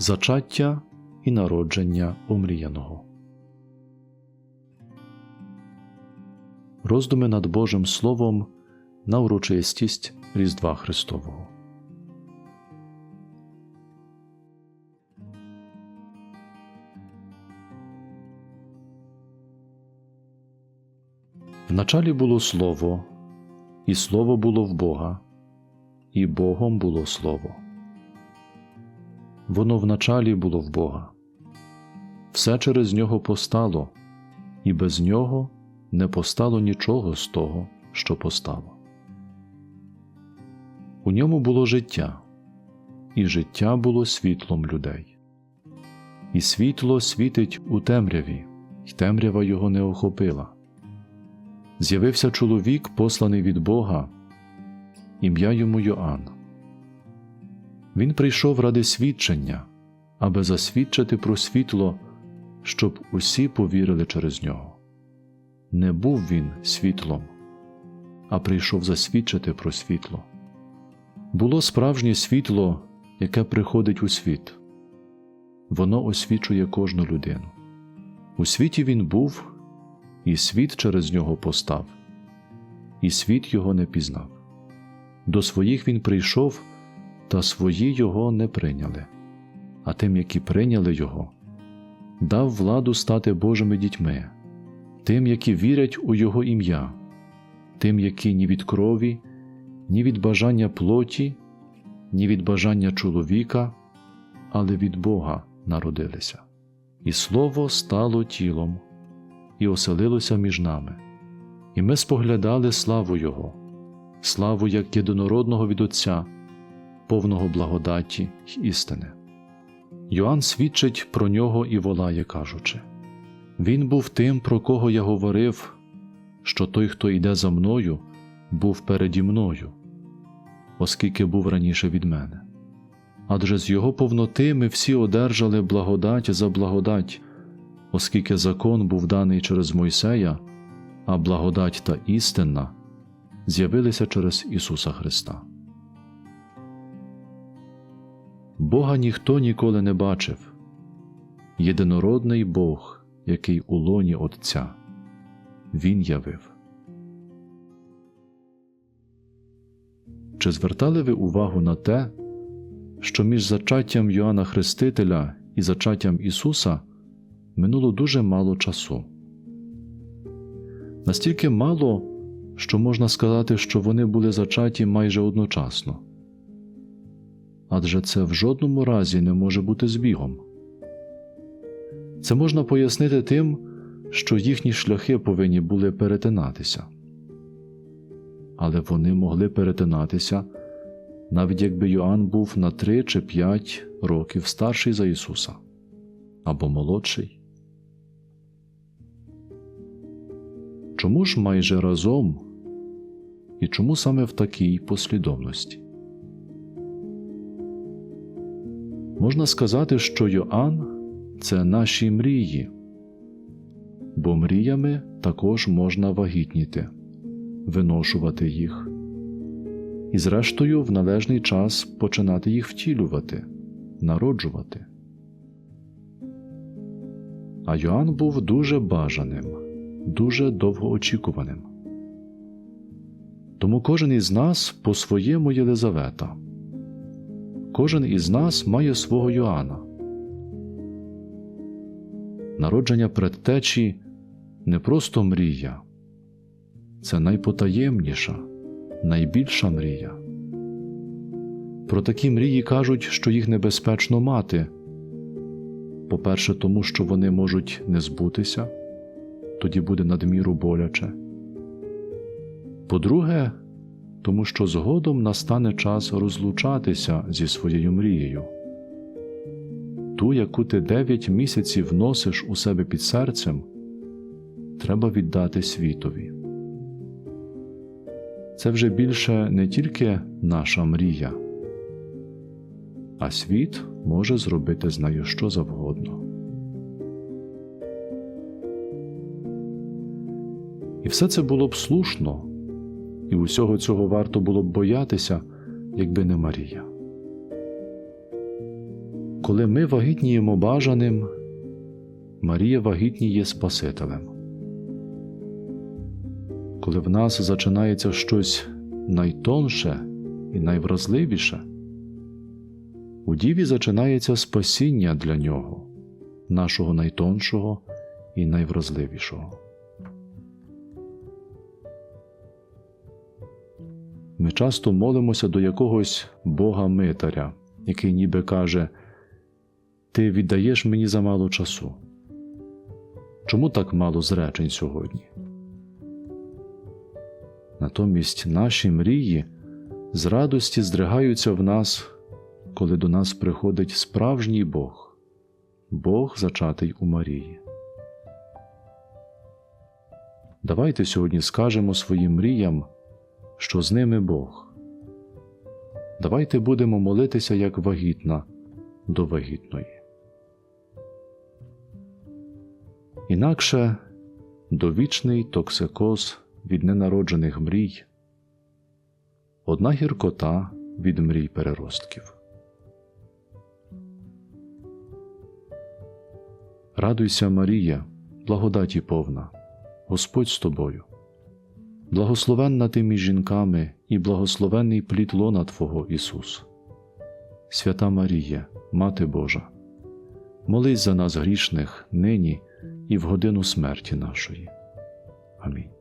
Зачаття і народження омріяного. Роздуми над Божим Словом на урочистість Різдва Христового. Вначалі було Слово, і Слово було в Бога, і Богом було Слово. Воно вначалі було в Бога. Все через нього постало, і без нього не постало нічого з того, що постало. У ньому було життя, і життя було світлом людей. І світло світить у темряві, й темрява його не охопила. З'явився чоловік, посланий від Бога, ім'я йому Йоанн. Він прийшов ради свідчення, аби засвідчити про світло, щоб усі повірили через нього. Не був він світлом, а прийшов засвідчити про світло. Було справжнє світло, яке приходить у світ. Воно освічує кожну людину. У світі він був, і світ через нього постав, і світ його не пізнав. До своїх він прийшов, та свої його не прийняли, а тим, які прийняли його, дав владу стати Божими дітьми, тим, які вірять у Його ім'я, тим, які ні від крові, ні від бажання плоті, ні від бажання чоловіка, але від Бога народилися. І Слово стало тілом і оселилося між нами, і ми споглядали славу Його, славу як єдинородного від Отця, повного благодаті й істини. Йоанн свідчить про нього і волає, кажучи Він був тим, про кого я говорив, що той, хто йде за мною, був переді мною, оскільки був раніше від мене. Адже з його повноти ми всі одержали благодать за благодать, оскільки закон був даний через Мойсея, а благодать та істинна з'явилися через Ісуса Христа. Бога ніхто ніколи не бачив, єдинородний Бог, який у лоні Отця, Він явив. Чи звертали ви увагу на те, що між зачаттям Йоанна Хрестителя і зачаттям Ісуса минуло дуже мало часу? Настільки мало, що можна сказати, що вони були зачаті майже одночасно адже це в жодному разі не може бути збігом. Це можна пояснити тим, що їхні шляхи повинні були перетинатися, але вони могли перетинатися, навіть якби Йоанн був на три чи п'ять років старший за Ісуса або молодший. Чому ж майже разом і чому саме в такій послідовності? Можна сказати, що Йоанн це наші мрії, бо мріями також можна вагітніти, виношувати їх, і, зрештою, в належний час починати їх втілювати, народжувати. А Йоанн був дуже бажаним, дуже довгоочікуваним. Тому кожен із нас по своєму Єлизавета. Кожен із нас має свого Йоанна. Народження предтечі не просто мрія, це найпотаємніша, найбільша мрія. Про такі мрії кажуть, що їх небезпечно мати. По-перше, тому що вони можуть не збутися, тоді буде надміру боляче. По-друге, тому що згодом настане час розлучатися зі своєю мрією. Ту, яку ти дев'ять місяців носиш у себе під серцем, треба віддати світові. Це вже більше не тільки наша мрія, а світ може зробити з нею що завгодно. І все це було б слушно і усього цього варто було б боятися, якби не Марія. коли ми вагітніємо бажаним, Марія вагітніє Спасителем. Коли в нас зачинається щось найтонше і найвразливіше, у Діві зачинається спасіння для нього, нашого найтоншого і найвразливішого. Ми часто молимося до якогось Бога Митаря, який ніби каже: Ти віддаєш мені замало часу. Чому так мало зречень сьогодні? Натомість наші мрії з радості здригаються в нас, коли до нас приходить справжній Бог, Бог зачатий у Марії. Давайте сьогодні скажемо своїм мріям, що з ними Бог. Давайте будемо молитися як вагітна до вагітної. Інакше довічний токсикоз від ненароджених мрій, одна гіркота від мрій переростків. Радуйся, Марія, благодаті повна, Господь з тобою. Благословенна ти між жінками і благословенний плід лона Твого Ісус. Свята Марія, Мати Божа, молись за нас грішних нині і в годину смерті нашої. Амінь.